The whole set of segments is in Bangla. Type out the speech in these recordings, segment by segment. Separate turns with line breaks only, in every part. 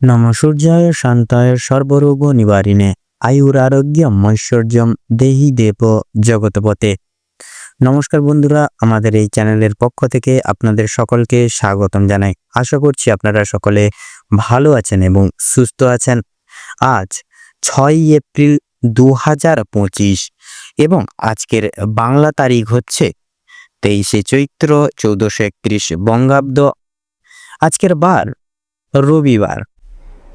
নম সূর্যায় শান্তায় সর্বরোগ নিবারিণে আয়ুরারোগ্যম ঐশ্বর্যম দেহি দেব জগৎপতে নমস্কার বন্ধুরা, আমাদের এই চ্যানেলের পক্ষ থেকে আপনাদের সকলকে স্বাগতম জানাই। আশা করছি আপনারা সকলে ভালো আছেন এবং সুস্থ আছেন। আজ ছয় এপ্রিল দু হাজার পঁচিশ এবং আজকের বাংলা তারিখ হচ্ছে তেইশে চৈত্র চৌদ্দশো একত্রিশ বঙ্গাব্দ। আজকের বার রবিবার।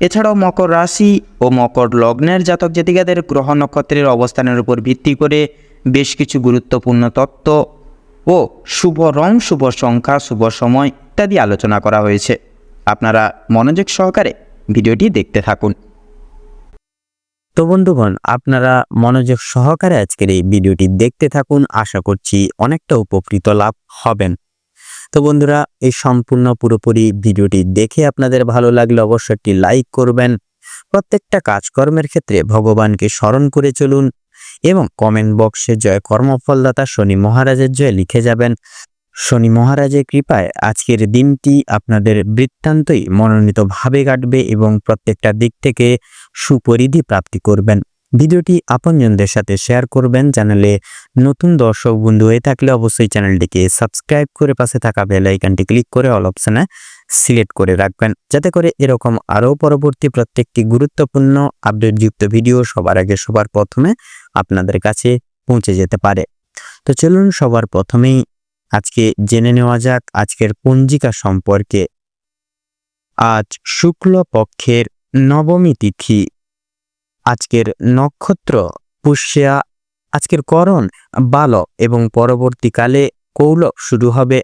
এছাড়াও মকর রাশি ও মকর লগ্নের জাতক জাতিকাদের গ্রহ নক্ষত্রের অবস্থানের উপর ভিত্তি করে বেশ কিছু গুরুত্বপূর্ণ তত্ত্ব ও শুভ রং, শুভ সংখ্যা, শুভ সময় ইত্যাদি আলোচনা করা হয়েছে। আপনারা মনোযোগ সহকারে ভিডিওটি দেখতে থাকুন।
তো বন্ধুগণ, আপনারা মনোযোগ সহকারে আজকের এই ভিডিওটি দেখতে থাকুন। আশা করছি অনেকটা উপকৃত লাভ হবেন। তো বন্ধুরা, এই সম্পূর্ণ পুরোপুরি ভিডিওটি দেখে আপনাদের ভালো লাগলে অবশ্যই একটি লাইক করবেন। প্রত্যেকটা কাজকর্মের ক্ষেত্রে ভগবানকে স্মরণ করে চলুন এবং কমেন্ট বক্সে জয় কর্মফলদাতা শনি মহারাজের জয় লিখে যাবেন। শনি মহারাজের কৃপায় আজকের দিনটি আপনাদের বৃত্তান্তই মনোনীতভাবে কাটবে এবং প্রত্যেকটা দিক থেকে সুপরিধি প্রাপ্তি করবেন। ভিডিওটি আপনজনদের সাথে শেয়ার করবেন চ্যানেলে নতুন দর্শক বন্ধু হয়ে থাকলে অবশ্যই চ্যানেলটিকে সাবস্ক্রাইব করে পাশে থাকা বেল আইকনটি ক্লিক করে অল অপশনে সিলেক্ট করে রাখবেন। যাতে করে এরকম আরও পরবর্তী প্রত্যেকটি গুরুত্বপূর্ণ আপডেটযুক্ত ভিডিও সবার আগে সবার প্রথমে আপনাদের কাছে পৌঁছে যেতে পারে। তো চলুন সবার প্রথমেই আজকে জেনে নেওয়া যাক আজকের পঞ্জিকা সম্পর্কে। আজ শুক্ল পক্ষের নবমী তিথি আজকের নক্ষত্র পুষ্যা আজকের করণ বাল এবং পরবর্তীকালে কৌল শুরু হবে।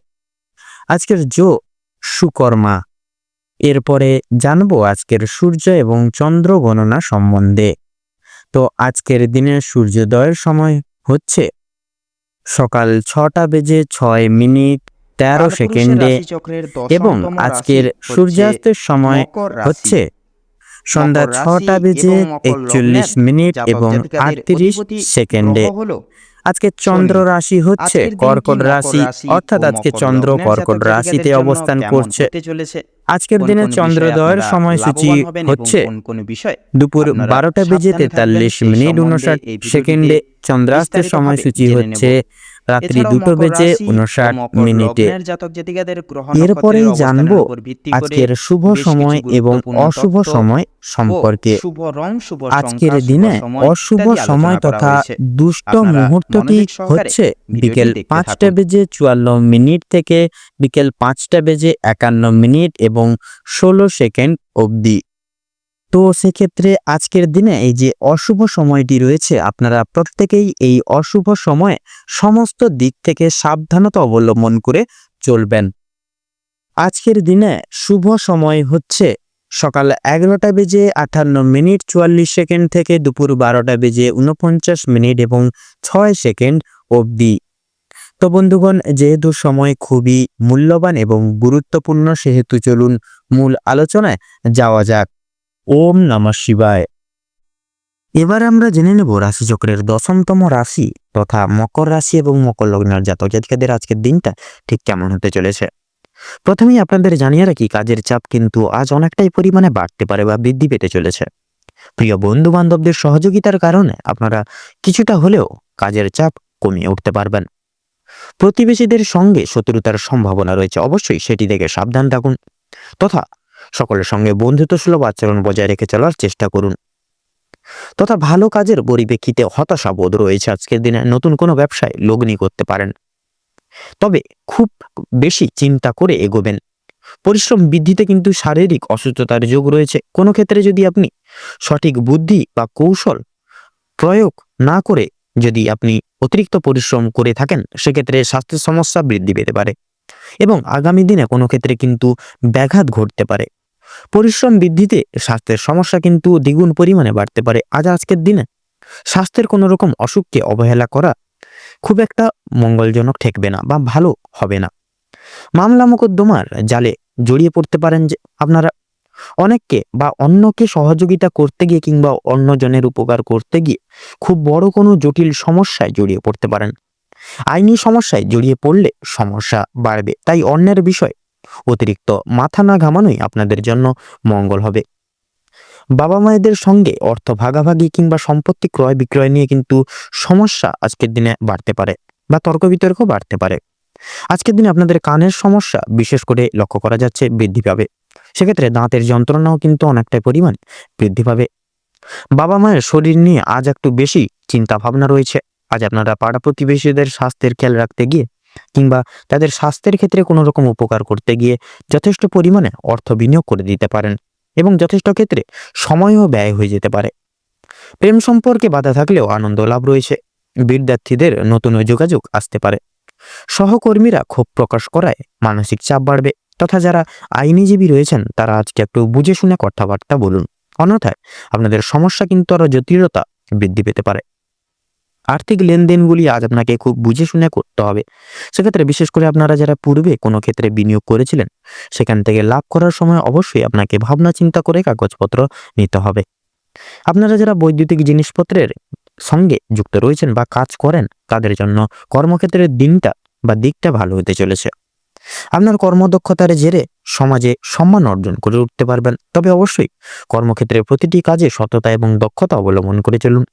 আজকের জো সুকর্মা। এরপরে জানব আজকের সূর্য এবং চন্দ্র গণনা সম্বন্ধে। তো আজকের দিনে সূর্যোদয়ের সময় হচ্ছে সকাল ছটা বেজে ছয় মিনিট তেরো সেকেন্ডে এবং আজকের সূর্যাস্তের সময় হচ্ছে সন্ধ্যা ছটা বেজে একচল্লিশ মিনিট এবং আটত্রিশ সেকেন্ডে আজকে চন্দ্র রাশি হচ্ছে কর্কট রাশি অর্থাৎ আজকে চন্দ্র কর্কট রাশিতে অবস্থান করছে আজকের দিনে চন্দ্রোদয়ের সময়সূচি হচ্ছে
কোন কোন বিষয়
দুপুর বারোটা বেজে তেতাল্লিশ মিনিট উনষাট সেকেন্ডে চন্দ্রাস্তের সময়সূচি হচ্ছে। রাত্রি দুটো বেজে উনষাট মিনিটে এরপরেই জানব আজকের শুভ সময় এবং অশুভ সময় সম্পর্কে
শুভ রং শুভ
আজকের দিনে অশুভ সময় তথা দুষ্ট মুহূর্তটি হচ্ছে বিকেল পাঁচটা বেজে চুয়ান্ন মিনিট থেকে বিকেল পাঁচটা বেজে একান্ন মিনিট এবং ষোলো সেকেন্ড অবধি। তো সেক্ষেত্রে আজকের দিনে এই যে অশুভ সময়টি রয়েছে, আপনারা প্রত্যেকেই এই অশুভ সময়ে সমস্ত দিক থেকে সাবধানতা অবলম্বন করে চলবেন। আজকের দিনে শুভ সময় হচ্ছে সকাল এগারোটা বেজে আটান্ন মিনিট চুয়াল্লিশ সেকেন্ড থেকে দুপুর বারোটা বেজে উনপঞ্চাশ মিনিট এবং ছয় সেকেন্ড অবধি। তো বন্ধুগণ, যেহেতু সময় খুবই মূল্যবান এবং গুরুত্বপূর্ণ, সেহেতু চলুন মূল আলোচনায় যাওয়া যাক। ওম নমঃ শিবায়। এবার আমরা জেনে নেব রাশিচক্রের দশমতম রাশি তথা মকর রাশি এবং মকর লগ্নের জাতক জাতিকাদের আজকের দিনটা ঠিক কেমন হতে চলেছে। প্রথমেই আপনাদের জানিয়ে রাখি, কাজের চাপ কিন্তু আজ অনেকটাই পরিমাণে বাড়তে পারে বা বৃদ্ধি পেতে চলেছে। প্রিয় বন্ধু বান্ধবদের সহযোগিতার কারণে আপনারা কিছুটা হলেও কাজের চাপ কমিয়ে উঠতে পারবেন। প্রতিবেশীদের সঙ্গে শত্রুতার সম্ভাবনা রয়েছে, অবশ্যই সেটি থেকে সাবধান থাকুন। তথা সকলের সঙ্গে বন্ধুত্ব সুলভ আচরণ বজায় রেখে চলার চেষ্টা করুন। তথা ভালো কাজের পরিপ্রেক্ষিতে হতাশাবোধ রয়েছে আজকের দিনে, নতুন কোনো ব্যবসায় লগ্নি করতে পারেন। তবে খুব বেশি চিন্তা করে এগোবেন। পরিশ্রম বৃদ্ধিতে কিন্তু শারীরিক অসুস্থতার যোগ রয়েছে। কোনো ক্ষেত্রে যদি আপনি সঠিক বুদ্ধি বা কৌশল প্রয়োগ না করে যদি আপনি অতিরিক্ত পরিশ্রম করে থাকেন, সেক্ষেত্রে স্বাস্থ্যের সমস্যা বৃদ্ধি পেতে পারে এবং আগামী দিনে কোনো ক্ষেত্রে কিন্তু ব্যাঘাত ঘটতে পারে। পরিশ্রম বৃদ্ধিতে স্বাস্থ্যের সমস্যা কিন্তু দ্বিগুণ পরিমাণে বাড়তে পারে আজ আজকের দিনে। স্বাস্থ্যের কোনো রকম অসুখকে অবহেলা করা খুব একটা মঙ্গলজনক ঠেকবে না বা ভালো হবে না। মামলা মোকদ্দমার জালে জড়িয়ে পড়তে পারেন যে আপনারা অনেককে বা অন্যকে সহযোগিতা করতে গিয়ে কিংবা অন্যজনের উপকার করতে গিয়ে খুব বড় কোনো জটিল সমস্যায় জড়িয়ে পড়তে পারেন। আইনি সমস্যায় জড়িয়ে পড়লে সমস্যা বাড়বে। তাই অন্যের বিষয় অতিরিক্ত মাথা না ঘামানোই আপনাদের জন্য মঙ্গল হবে। বাবা মায়েদের সঙ্গে অর্থ ভাগাভাগি কিংবা সম্পত্তি ক্রয় বিক্রয় নিয়ে কিন্তু সমস্যা আজকের দিনে বাড়তে পারে বা তর্ক বিতর্ক বাড়তে পারে। আজকের দিনে আপনাদের কানের সমস্যা বিশেষ করে লক্ষ্য করা যাচ্ছে বৃদ্ধি পাবে। সেক্ষেত্রে দাঁতের যন্ত্রণাও কিন্তু অনেকটাই পরিমাণ বৃদ্ধি পাবে। বাবা মায়ের শরীর নিয়ে আজ একটু বেশি চিন্তা ভাবনা রয়েছে। আজ আপনারা পাড়া প্রতিবেশীদের স্বাস্থ্যের খেয়াল রাখতে গিয়ে কিংবা তাদের স্বাস্থ্যের ক্ষেত্রে কোনো রকম উপকার করতে গিয়ে যথেষ্ট পরিমাণে অর্থ বিনিয়োগ করে দিতে পারেন এবং যথেষ্ট ক্ষেত্রে সময়ও ব্যয় হয়ে যেতে পারে। প্রেম সম্পর্কে বাধা থাকলেও আনন্দ লাভ রয়েছে। বিদ্যার্থীদের নতুন যোগাযোগ আসতে পারে। সহকর্মীরা ক্ষোভ প্রকাশ করায় মানসিক চাপ বাড়বে তথা যারা আইনিজীবী রয়েছেন, তারা আজকে একটু বুঝে শুনে কথাবার্তা বলুন। অন্যথায় আপনাদের সমস্যা কিন্তু আরও জটিলতা বৃদ্ধি পেতে পারে। আর্থিক লেনদেনগুলি আজ আপনাকে খুব বুঝে শুনে করতে হবে। সেক্ষেত্রে বিশেষ করে আপনারা যারা পূর্বে কোনো ক্ষেত্রে বিনিয়োগ করেছিলেন, সেখান থেকে লাভ করার সময় অবশ্যই আপনাকে ভাবনা চিন্তা করে কাগজপত্র নিতে হবে। আপনারা যারা বৈদ্যুতিক জিনিসপত্রের সঙ্গে যুক্ত রয়েছেন বা কাজ করেন, তাদের জন্য কর্মক্ষেত্রের দিনটা বা দিকটা ভালো হতে চলেছে। আপনার কর্মদক্ষতার জেরে সমাজে সম্মান অর্জন করে উঠতে পারবেন। তবে অবশ্যই কর্মক্ষেত্রে প্রতিটি কাজে সততা এবং দক্ষতা অবলম্বন করে চলুন।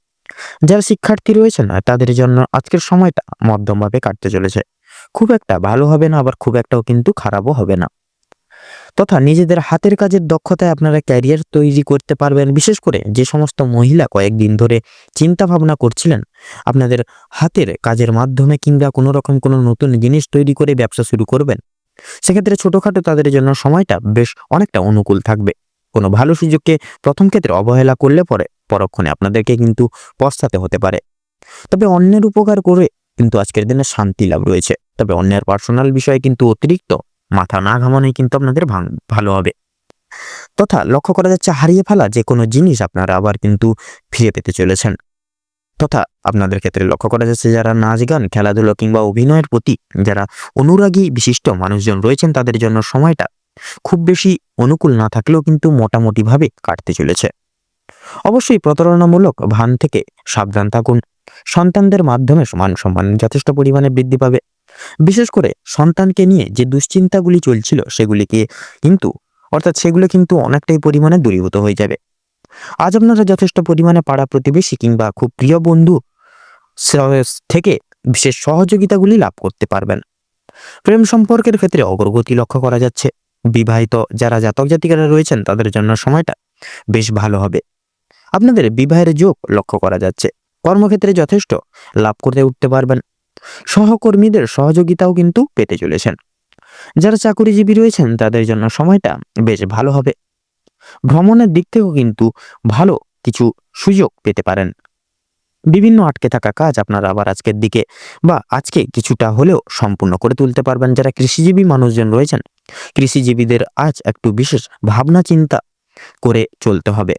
যারা শিক্ষার্থী রয়েছেন তাদের জন্য আজকের সময়টা মধ্যমভাবে কাটতে চলেছে। খুব একটা ভালো হবে না, আবার খুব একটাও কিন্তু খারাপও হবে না। তথা নিজেদের হাতের কাজের দক্ষতায় আপনারা ক্যারিয়ার তৈরি করতে পারবেন। বিশেষ করে যে সমস্ত মহিলা কয়েকদিন ধরে চিন্তা ভাবনা করছিলেন, আপনাদের হাতের কাজের মাধ্যমে কিংবা কোনো রকম কোনো নতুন জিনিস তৈরি করে ব্যবসা শুরু করবেন, সেক্ষেত্রে ছোটোখাটো তাদের জন্য সময়টা বেশ অনেকটা অনুকূল থাকবে। কোনো ভালো সুযোগকে প্রথম ক্ষেত্রে অবহেলা করলে পরে পরক্ষণে আপনাদেরকে কিন্তু পস্তাতে হতে পারে। তবে অন্যের উপকার করে কিন্তু আজকের দিনে শান্তি লাভ রয়েছে। তবে অন্যের পার্সোনাল বিষয়ে কিন্তু অতিরিক্ত মাথা না ঘামানোই কিন্তু আপনাদের ভালো হবে। তথা লক্ষ্য করা যাচ্ছে হারিয়ে ফেলা যে কোনো জিনিস আপনারা আবার কিন্তু ফিরে পেতে চলেছেন। তথা আপনাদের ক্ষেত্রে লক্ষ্য করা যাচ্ছে যারা নাচ গান, খেলাধুলো কিংবা অভিনয়ের প্রতি যারা অনুরাগী বিশিষ্ট মানুষজন রয়েছেন তাদের জন্য সময়টা খুব বেশি অনুকূল না থাকলেও কিন্তু মোটামুটিভাবে কাটতে চলেছে। অবশ্যই প্রতারণামূলক ভান থেকে সাবধান থাকুন। সন্তানদের মাধ্যমে সমান সম্মান যথেষ্ট পরিমাণে বৃদ্ধি পাবে। বিশেষ করে সন্তানকে নিয়ে যে দুশ্চিন্তাগুলি চলছিল সেগুলিকে কিন্তু, অর্থাৎ সেগুলো কিন্তু অনেকটাই পরিমাণে দূরীভূত হয়ে যাবে। আজ আপনারা যথেষ্ট পরিমাণে পাড়া প্রতিবেশী কিংবা খুব প্রিয় বন্ধু থেকে বিশেষ সহযোগিতাগুলি লাভ করতে পারবেন। প্রেম সম্পর্কের ক্ষেত্রে অগ্রগতি লক্ষ্য করা যাচ্ছে। বিবাহিত যারা জাতক জাতিকারা রয়েছেন তাদের জন্য সময়টা বেশ ভালো হবে। আপনাদের বিবাহের যোগ লক্ষ্য করা যাচ্ছে। কর্মক্ষেত্রে যথেষ্ট লাভ করতে উঠতে পারবেন। সহকর্মীদের সহযোগিতাও কিন্তু পেতে চলেছেন। যারা চাকুরিজীবী রয়েছেন, তাদের জন্য সময়টা বেশ ভালো হবে। ভ্রমণের দিক থেকেও কিন্তু ভালো কিছু সুযোগ পেতে পারেন। বিভিন্ন আটকে থাকা কাজ আপনারা আবার আজকের দিকে বা আজকে কিছুটা হলেও সম্পূর্ণ করে তুলতে পারবেন। যারা কৃষিজীবী মানুষজন রয়েছেন, কৃষিজীবীদের আজ একটু বিশেষ ভাবনা চিন্তা করে চলতে হবে।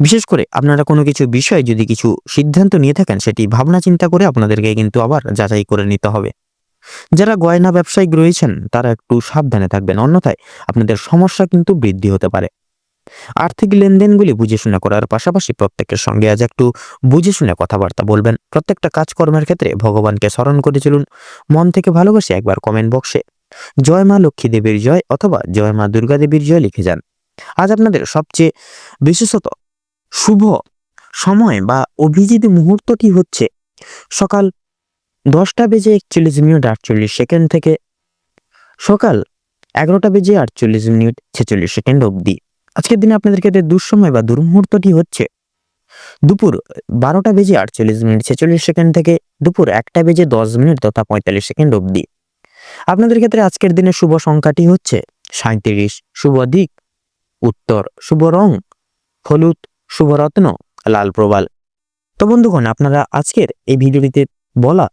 বিশেষ করে আপনারা কোনো কিছু বিষয়ে যদি কিছু সিদ্ধান্ত নিয়ে থাকেন, সেটি ভাবনা চিন্তা করে আপনাদেরকে কিন্তু আবার যাচাই করে নিতে হবে। যারা গয়না ব্যবসায়িক রয়েছেন, তারা একটু সাবধানে থাকবেন, অন্যথায় আপনাদের সমস্যা কিন্তু বৃদ্ধি হতে পারে। আর্থিক লেনদেনগুলি বুঝে শুনে করার পাশাপাশি প্রত্যেকের সঙ্গে আজ একটু বুঝে শুনে কথাবার্তা বলবেন। প্রত্যেকটা কাজকর্মের ক্ষেত্রে ভগবানকে স্মরণ করে চলুন। মন থেকে ভালোবাসে একবার কমেন্ট বক্সে জয় মা লক্ষ্মী দেবীর জয় অথবা জয় মা দুর্গা দেবীর জয় লিখে যান। আজ আপনাদের সবচেয়ে বিশেষত শুভ সময় বা অভিজিৎ মুহূর্তটি হচ্ছে সকাল দশটা বেজে একচল্লিশ মিনিট আটচল্লিশ সেকেন্ড থেকে সকাল এগারোটা বেজে আটচল্লিশ মিনিট ছেচল্লিশ সেকেন্ড অবধি। আজকের দিনে আপনাদের ক্ষেত্রে দুঃসময় বা দুর্মুহূর্তটি হচ্ছে, দুপুর বারোটা বেজে আটচল্লিশ মিনিট ছেচল্লিশ সেকেন্ড থেকে দুপুর একটা বেজে দশ মিনিট তথা পঁয়তাল্লিশ সেকেন্ড অবধি। আপনাদের ক্ষেত্রে আজকের দিনে শুভ সংখ্যাটি হচ্ছে সাঁত্রিশ শুভ দিক, উত্তর, শুভ রং, হলুদ শুভরত্ন, লাল প্রবাল। তো বন্ধুগণ, আপনারা আজকের এই ভিডিওটিতে বলা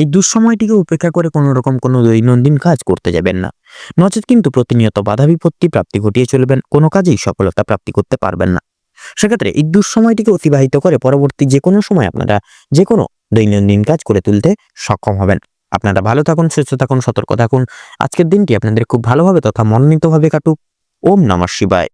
এই দুঃসময়টিকে উপেক্ষা করে কোনো রকম কোনো দৈনন্দিন কাজ করতে যাবেন না। নচেত কিন্তু প্রতিনিয়ত বাধা বিপত্তি প্রাপ্তি ঘটিয়ে চলবেন, কোনো কাজেই সফলতা প্রাপ্তি করতে পারবেন না। সেক্ষেত্রে এই দুঃসময়টিকে অতিবাহিত করে পরবর্তী যে কোনো সময় আপনারা যে কোনো দৈনন্দিন কাজ করে তুলতে সক্ষম হবেন। আপনারা ভালো থাকুন, সুস্থ থাকুন, সতর্ক থাকুন। আজকের দিনটি আপনাদের খুব ভালোভাবে তথা মনোনীতভাবে কাটুক। ওম নমঃ শিবায়।